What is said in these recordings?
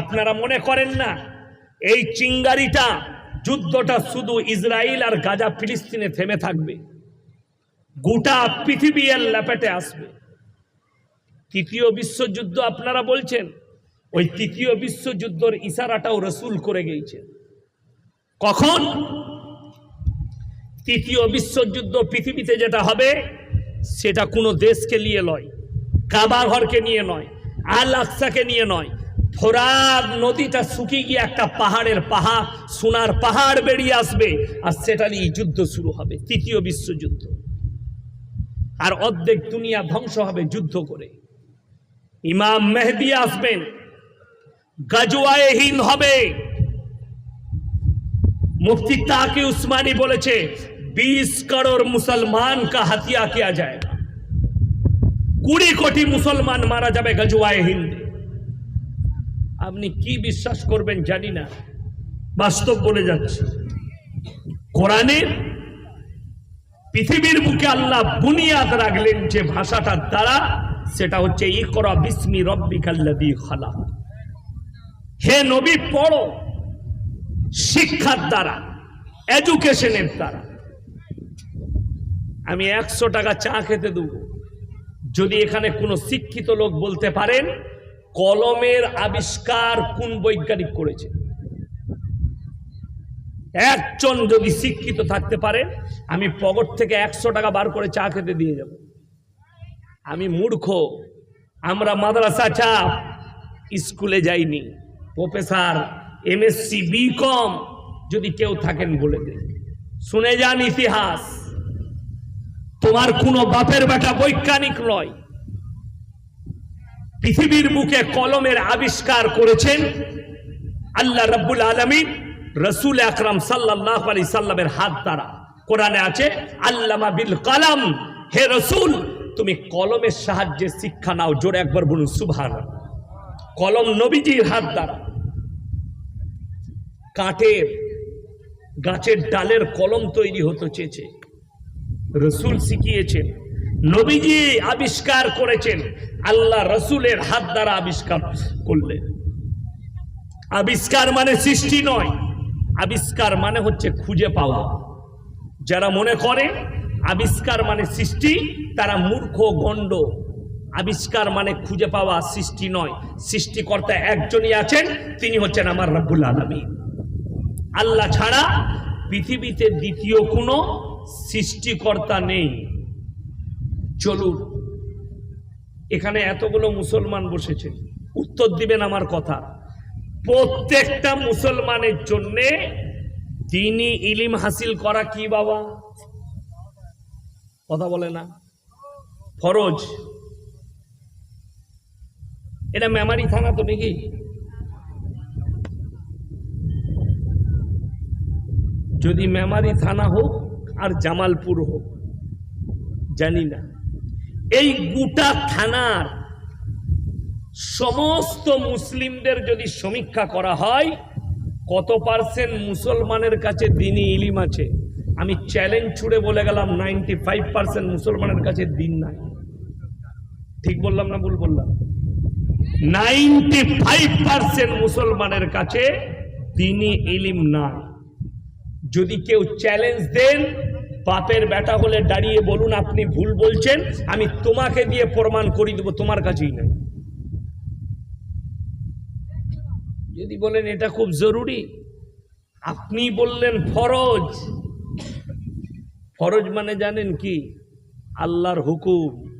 আপনারা মনে করেন না, এই চিঙ্গারিটা যুদ্ধটা শুধু ইসরায়েল আর গাজা ফিলিস্তিনে থেমে থাকবে। গোটা পৃথিবী এর ল্যাপেটে আসবে। তৃতীয় বিশ্বযুদ্ধ আপনারা বলছেন, ওই তৃতীয় বিশ্বযুদ্ধের ইশারাটাও রসুল করে গিয়েছে কখন? তৃতীয় বিশ্বযুদ্ধ পৃথিবীতে যেটা হবে, সেটা কোনো দেশকে নিয়ে নয় কাবা ঘরকে নিয়ে নয়, আল আকসাকে নিয়ে নয় ফোরাত নদীটা শুকিয়ে গিয়ে একটা পাহাড়ের পাহাড় সোনার পাহাড় বেরিয়ে আসবে, আর সেটা নিয়ে যুদ্ধ শুরু হবে, তৃতীয় বিশ্বযুদ্ধ। আর অর্ধেক দুনিয়া ধ্বংস হবে যুদ্ধ করে। ইমাম মেহদি আসবেন গাজুয়ায় হবে। মুফতি তাকে উসমানি বলেছে, বিশ করোর মুসলমান কা হাতিয়া কেয়া যায় কুড়ি কোটি মুসলমান মারা যাবে গাজুয়ায় দিয়ে আপনি কি বিশ্বাস করবেন জানি না। বাস্তব বলে যাচ্ছে। কোরআনের পৃথিবীর বুকে আল্লাহ বুনিয়াদ রাখলেন যে ভাষাটার দ্বারা, সেটা হচ্ছে ইকরা বিসমি রব্বিকাল্লাযী খালা হে নবী, পড়ো শিক্ষার দ্বারা, এডুকেশনের দ্বারা। আমি একশো টাকা চা খেতে দেব। যদি এখানে কোনো শিক্ষিত লোক বলতে পারেন কলমের আবিষ্কার কোন বৈজ্ঞানিক করেছে? একজন যদি শিক্ষিত থাকতে পারে, আমি পকেট থেকে একশো টাকা বার করে চা খেতে দিয়ে যাব। আমি মূর্খ, আমরা মাদ্রাসা চাপ স্কুলে যাইনি। প্রফেসর এমএসসি বি কম যদি কেউ থাকেন বলে দেন। শুনে যান ইতিহাস। তোমার কোনো বাপের বেটা বৈজ্ঞানিক নয়। পৃথিবীর বুকে কলমের আবিষ্কার করেছেন আল্লাহ রব্বুল আলমী রসুল আকরাম সাল্লাহ আলি সাল্লামের হাত দ্বারা। কোরআনে আছে, আল্লামা বিল কালাম, হে রসুল, তুমি কলমের সাহায্যে শিক্ষা নাও, জোরে একবার বলুন সুভান কলম নবীজির হাত দ্বারা। কাঠের, গাছের ডালের কলম তৈরি হতো চেয়েছে। রসুল শিখিয়েছেন নবীজি আবিষ্কার করেছেন। আল্লাহ রসুলের হাত দ্বারা আবিষ্কার করলেন। আবিষ্কার মানে সৃষ্টি নয়। আবিষ্কার মানে হচ্ছে খুঁজে পাওয়া। যারা মনে করে, আবিষ্কার মানে সৃষ্টি, তারা মূর্খ, গণ্ড। আবিষ্কার মানে খুঁজে পাওয়া সৃষ্টি নয়। সৃষ্টিকর্তা একজনই আছেন, তিনি হচ্ছেন আমার রব্বুল আলমী আল্লাহ ছাড়া পৃথিবীতে দ্বিতীয় কোনো সৃষ্টিকর্তা নেই। চলুন। এখানে এতগুলো মুসলমান বসেছে। উত্তর দিবেন আমার কথা। প্রত্যেকটা মুসলমানের জন্যে তিনি ইলিম হাসিল করা কি বাবা? কথা বলে না। ফরজ। এটা মেমারি থানা তো নাকি? যদি মেমারি থানা হোক আর জামালপুর হোক, জানি না। এই গোটা থানার সমস্ত মুসলিমদের যদি সমীক্ষা করা হয়, কত পার্সেন্ট মুসলমানের কাছে দিনই ইলিম আছে? আমি চ্যালেঞ্জ ছুড়ে বলে গেলাম নাইনটি ফাইভ পার্সেন্ট মুসলমানের কাছে দিন নাই। ঠিক বললাম না ভুল বললাম? নাইনটি ফাইভ পার্সেন্ট মুসলমানের কাছে দিনই ইলিম না যদি কেউ চ্যালেঞ্জ দেন বাপের বেটা হলে দাঁড়িয়ে বলুন, আপনি ভুল বলছেন, আমি তোমাকে দিয়ে প্রমাণ করি দেবো, তোমার কাছেই নাই। যদি বলেন এটা খুব জরুরি, আপনি বললেন ফরজ। ফরজ মানে জানেন কি? আল্লাহর হুকুম।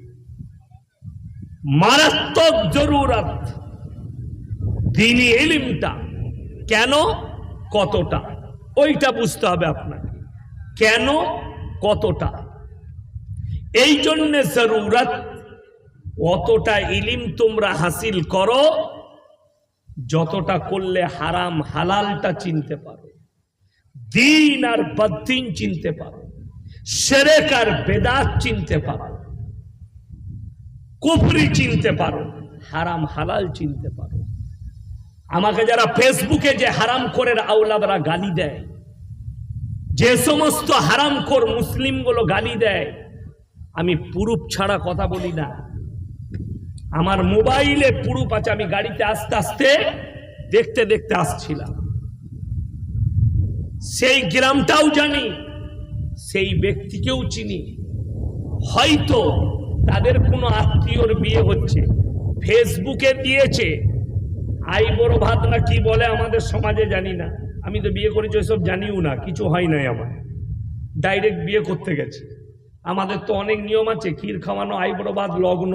মারাত্মক জরুরত। দিনই এলিমটা কেন? কতটা? ওইটা বুঝতে হবে আপনাকে। কেন? কতটা? এই জন্যে জরুরত, অতটা ইলিম তোমরা হাসিল করো, যতটা করলে হারাম হালালটা চিনতে পারো। দিন আর বদ্দিন চিনতে পারো। সেরেক আর বেদাত চিনতে পারো। কুফরি চিনতে পারো। হারাম হালাল চিনতে পারো। আমাকে যারা ফেসবুকে যে হারাম করে আওলাদরা গালি দেয় যে সমস্ত হারামখোর মুসলিমগুলো গালি দেয়, আমি পুরুপ ছাড়া কথা বলি না। আমার মোবাইলে পুরুপ আছে, আমি গাড়িতে আস্তে আস্তে দেখতে দেখতে আসছিলাম। সেই গ্রামটাও জানি, সেই ব্যক্তিকেও চিনি। হয়তো তাদের কোনো আত্মীয়র বিয়ে হচ্ছে, ফেসবুকে দিয়েছে। আই বড় ভাত না কি বলে আমাদের সমাজে জানি না। আমি তো বিয়ে করেছি, ওইসব জানিও না, কিছু হয় নাই আমার। ডাইরেক্ট বিয়ে করতে গেছে। আমাদের তো অনেক নিয়ম আছে, ক্ষীর খাওয়ানো আইবরবাদ লগ্ন,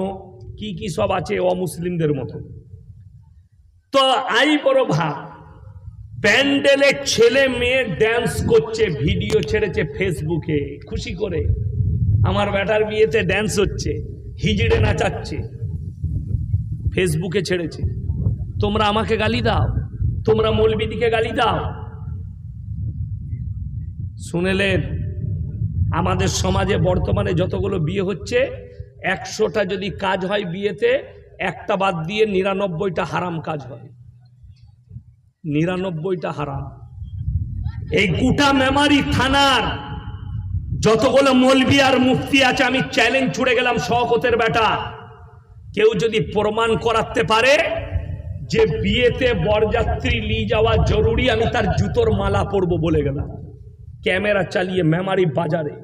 কি কি সব আছে অমুসলিমদের মতো। তো আইবর ভাব প্যান্ডেলে ছেলে মেয়ে ড্যান্স করছে ভিডিও ছেড়েছে ফেসবুকে খুশি করে। আমার বেটার বিয়েতে ড্যান্স হচ্ছে, হিজড়ে নাচাচ্ছে ফেসবুকে ছেড়েছে। তোমরা আমাকে গালি দাও, তোমরা মৌলবিদিকে গালি দাও শুনেলেন, আমাদের সমাজে বর্তমানে যতগুলো বিয়ে হচ্ছে, একশোটা যদি কাজ হয় বিয়েতে, একটা বাদ দিয়ে নিরানব্বইটা হারাম কাজ হয়। নিরানব্বইটা হারাম। এই গোটা মেমারি থানার যতগুলো মলবি আর মুফতি আছে, আমি চ্যালেঞ্জ ছুড়ে গেলাম শওকতের বেটা। কেউ যদি প্রমাণ করাতে পারে যে বিয়েতে বরযাত্রী নিয়ে যাওয়া জরুরি, আমি তার জুতোর মালা পরবো বলে গেলাম। ক্যামেরা চালিয়ে মেমারি বাজারে।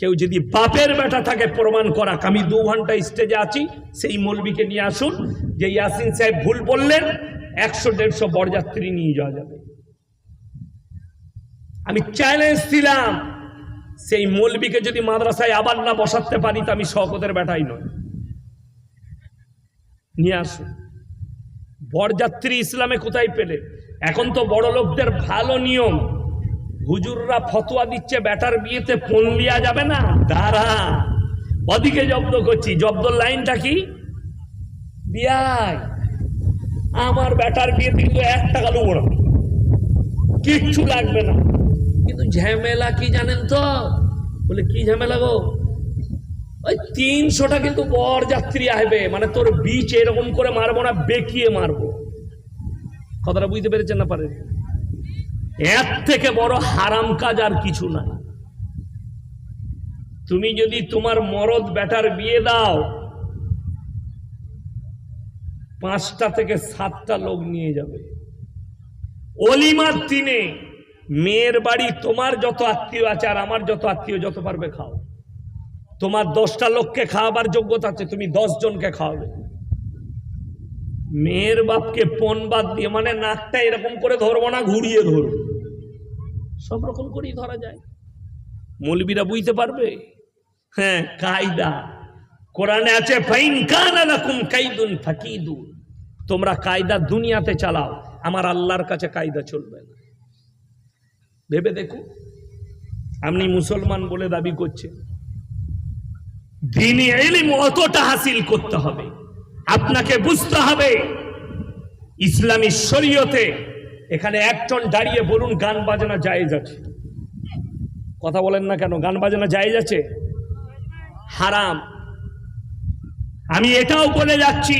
কেউ যদি বাপের বেটা থাকে প্রমাণ করা আমি দু ঘণ্টা স্টেজে আছি, সেই মলবিকে নিয়ে আসুন, যে ইয়াসিন সাহেব ভুল বললেন, একশো, দেড়শো বরযাত্রী নিয়ে যাওয়া যাবে। আমি চ্যালেঞ্জ দিলাম, সেই মলবিকে যদি মাদ্রাসায় আবার না বসাতে পারি, তো আমি শকতের বেটাই নয় নিয়ে আসুন। বরযাত্রী ইসলামে কোথায় পেলে? এখন তো বড় লোকদের ভালো নিয়ম। হুজুররা ফতোয়া দিচ্ছে বেটার বিয়েতে ফোন লিয়া যাবে না। দাঁড়া, ওদিকে জব্দ করছি। জব্দর লাইনটা কি? বিয়াই আমার বেটার বিয়েতে কিন্তু এক টাকা না কিচ্ছু লাগবে না। কিন্তু ঝামেলা কি জানেন তো? বলে, কি ঝামেলা গো? ওই তিনশোটা কিন্তু বর যাত্রী আসবে। মানে তোর বিচ এরকম করে মারবো না, বেঁকিয়ে মারবো। কথাটা বুঝতে পেরেছেন না পারে? এর থেকে বড় হারাম কাজ আর কিছু না। তুমি যদি তোমার মরদ বেটার বিয়ে দাও, পাঁচটা থেকে সাতটা লোক নিয়ে যাবে। অলিমার দিনে মেয়ের বাড়ি তোমার যত আত্মীয় আছে আর আমার যত আত্মীয়, যত পারবে খাও। তোমার দশটা লোককে খাওয়াবার যোগ্যতা আছে, তুমি দশ জনকে খাওয়াবে। মেয়ের বাপকে পণ বাদ দিয়ে মানে নাকটা এরকম করে ধরবো না, ঘুরিয়ে ধরবো। সব রকম করেই ধরা যায়। মৌলবীরা বুঝতে পারবে? হ্যাঁ কায়দা। কোরআনে আছে, ফাইন তোমরা কায়দা দুনিয়াতে চালাও, আমার আল্লাহর কাছে কায়দা চলবে না। ভেবে দেখো, আপনি মুসলমান বলে দাবি করছেন। দিনে এলিম অতটা হাসিল করতে হবে। আপনাকে বুঝতে হবে, ইসলামী শরীয়তে এখানে একজন দাঁড়িয়ে বলুন, গান বাজনা জায়েজ আছে। কথা বলেন না কেন, গান বাজনা জায়েজ আছে? হারাম। আমি এটাও বলে যাচ্ছি,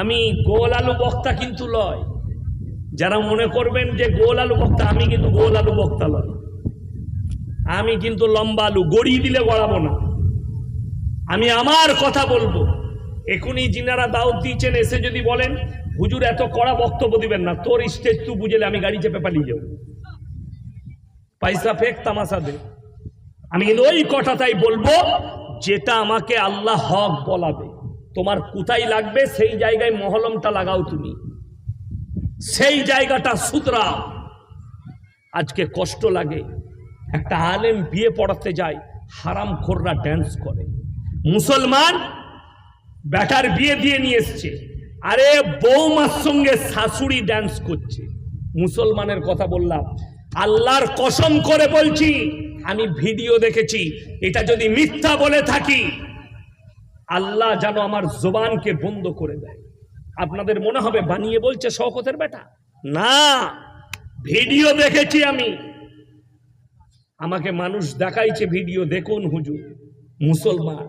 আমি গোল আলু বক্তা কিন্তু লয়। যারা মনে করবেন যে গোল আলু বক্তা, আমি কিন্তু গোল আলু বক্তা লয়। আমি কিন্তু লম্বা আলু, গড়িয়ে দিলে গড়াবো না। আমি আমার কথা বলব। এখনই যিনারা দাওয়াত দিয়েছেন, এসে যদি বলেন, হুজুর, এত কড়া বক্তব্য দিবেন না, তোর স্টেজ তুই বুঝলে আমি গাড়ি চেপে পালিয়ে যাব। পয়সা ফেক তামাশা দে। আমি কিন্তু ওই কথাটাই বলব, যেটা আমাকে আল্লাহ হক বলাবে। তোমার কোথায় লাগবে, সেই জায়গায় মহলমটা লাগাও তুমি। সেই জায়গাটা সুতরাও আজকে কষ্ট লাগে। একটা আলেম বিয়ে পড়াতে যায় হারাম খোররা ড্যান্স করে। মুসলমান ব্যাটার বিয়ে দিয়ে নিয়ে এসছে। আরে বৌমার সঙ্গে শাশুড়ি ড্যান্স করছে। মুসলমানের কথা বললাম। আল্লাহর কসম করে বলছি, আমি ভিডিও দেখেছি। এটা যদি মিথ্যা বলে থাকি, আল্লাহ যেন আমার জোবানকে বন্ধ করে দেয়। আপনাদের মনে হবে বানিয়ে বলছে শওকতের বেটা? না ভিডিও দেখেছি আমি। আমাকে মানুষ দেখাইছে ভিডিও দেখুন হুজুর, মুসলমান।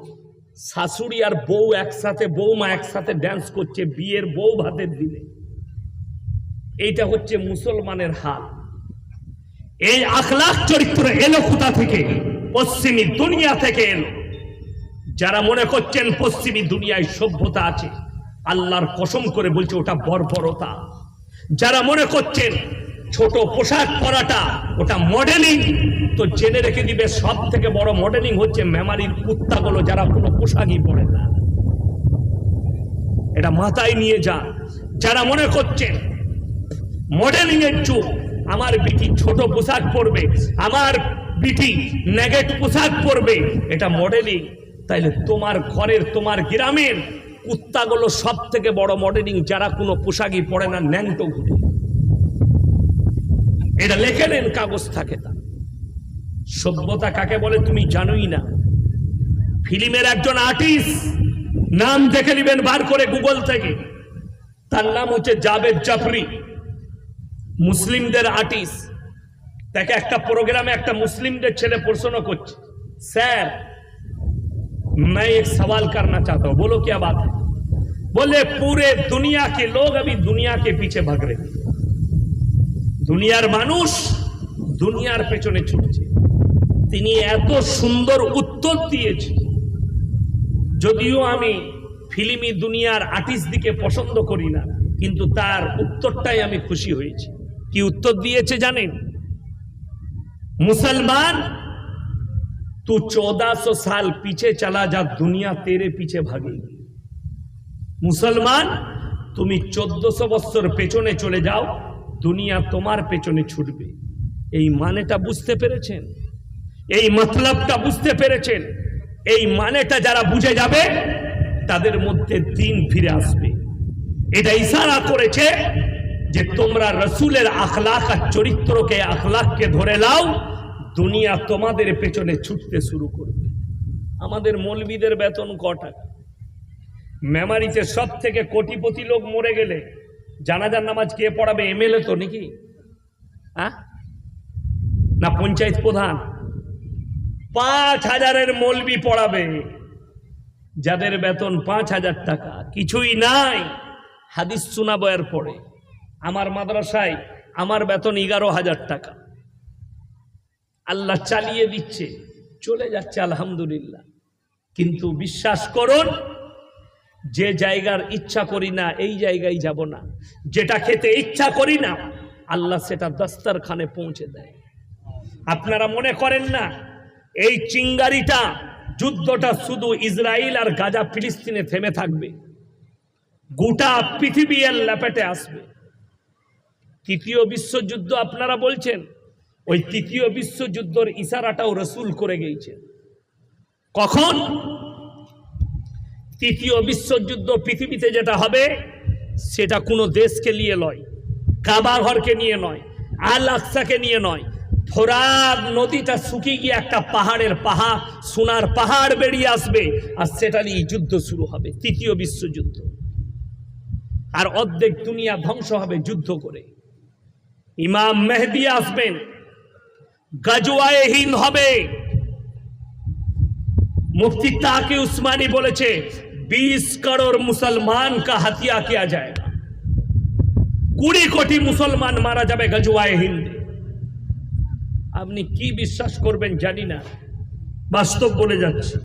শাশুড়ি আর বউ একসাথে বৌমা একসাথে ড্যান্স করছে, বিয়ের বউ ভাতের দিনে। এইটা হচ্ছে মুসলমানের হাল। এই আখলাখ চরিত্র এলো কোথা থেকে? পশ্চিমী দুনিয়া থেকে এলো। যারা মনে করছেন পশ্চিমী দুনিয়ায় সভ্যতা আছে, আল্লাহর কসম করে বলছে ওটা বর্বরতা। যারা মনে করছেন ছোট পোশাক পরাটা ওটা মডেলিং তো জেনে রেখে দিবে সব থেকে বড় মডেলিং হচ্ছে মেমারির কুত্তাগুলো যারা কোনো পোশাকই পরে না। এটা মাথায় নিয়ে যা যারা মনে করছেন মডেলিং এর যুগ, আমার বিটি ছোট পোশাক পরবে, আমার বিটি নেগেট পোশাক পরবে। এটা মডেলিং তাইলে তোমার ঘরের, তোমার গ্রামের কুত্তাগুলো সব থেকে বড় মডেলিং যারা কোনো পোশাকই পরে না, ন্যাংটো ঘুরে এটা লেখে নেন, কাগজ থাকে তা সভ্যতা কাকে বলে তুমি জানোই না ফিল্মের একজন আর্টিস্ট নাম দেখে নেবেন বার করে গুগল থেকে তার নাম হচ্ছে জাভেদ জাফরি মুসলিমদের আর্টিস্ট তাকে একটা প্রোগ্রামে একটা মুসলিমদের ছেলে প্রশ্ন করছে স্যার मैं एक सवाल करना चाहता हूं बोलो क्या बात है बोले पूरे दुनिया के लोग अभी दुनिया के पीछे भाग रहे हैं দুনিয়ার মানুষ দুনিয়ার পেছনে ছুটছে তিনি এত সুন্দর উত্তর দিয়েছেন। যদিও আমি ফিলিমি দুনিয়ার আর্টিস্ট দিকে পছন্দ করি না, কিন্তু তার উত্তরটাই আমি খুশি হয়েছি। কি উত্তর দিয়েছে জানেন? মুসলমান, তু চৌদাশো সাল পিছে চালা যা দুনিয়া তেরে পিছে ভাগে। মুসলমান, তুমি চোদ্দশো বছর পেছনে চলে যাও, দুনিয়া তোমার পেছনে ছুটবে। এই মানেটা বুঝতে পেরেছেন? এই মতলবটা বুঝতে পেরেছেন? এই মানেটা যারা বুঝে যাবে, তাদের মধ্যে দিন ফিরে আসবে। এটা ইশারা করেছে যে তোমরা রসুলের আখলাক আর চরিত্রকে আখলাককে ধরে লাও দুনিয়া তোমাদের পেছনে ছুটতে শুরু করবে। আমাদের মৌলবিদের বেতন ক টাকা মেমারিতে সব থেকে কোটিপতি লোক মরে গেলে জানাজার নামাজ কে পড়াবে, এমএলএ তো নাকি? হ্যাঁ না পঞ্চায়েত প্রধান? পাঁচ হাজারের মলবি পড়াবে। যাদের বেতন পাঁচ হাজার টাকা, কিছুই নাই। হাদিস শোনাবো এর পরে আমার মাদ্রাসায় আমার বেতন এগারো হাজার টাকা। আল্লাহ চালিয়ে দিচ্ছে, চলে যাচ্ছে আলহামদুলিল্লাহ। কিন্তু বিশ্বাস করুন, যে জায়গার ইচ্ছা করি না, এই জায়গায় যাব না। যেটা খেতে ইচ্ছা করি না, আল্লাহ সেটা দস্তরখানে পৌঁছে দেয়। আপনারা মনে করেন না এই চিঙ্গারিটা, যুদ্ধটা শুধু ইসরায়েল আর গাজা ফিলিস্তিনে থেমে থাকবে। গোটা পৃথিবী এর ল্যাপেটে আসবে। তৃতীয় বিশ্বযুদ্ধ আপনারা বলছেন, ওই তৃতীয় বিশ্বযুদ্ধের ইশারাটাও রসুল করে গিয়েছেন। কখন? তৃতীয় বিশ্বযুদ্ধ পৃথিবীতে যেটা হবে, সেটা কোনো দেশকে নিয়ে নয় কাবা ঘরকে নিয়ে নয়, আল আকসাকে নিয়ে নয় ফোরাদ নদীটা শুকিয়ে গিয়ে একটা পাহাড়ের পাহাড় সোনার পাহাড় বেরিয়ে আসবে আর সেটা নিয়ে যুদ্ধ শুরু হবে তৃতীয় বিশ্বযুদ্ধ আর অর্ধেক দুনিয়া ধ্বংস হবে যুদ্ধ করে ইমাম মেহদি আসবেন গাজওয়ায়ে হিন্দ হবে मुफ्ती ताकि उस्मानी বলেছে 20 করোড় মুসলমান কা হাতিয়া কিয়া जाएगा কুড়ি কোটি মুসলমান মারা যাবে গজওয়ায়ে হিন্দে আপনি কি বিশ্বাস করবেন জানি না। বাস্তব বলে যাচ্ছে।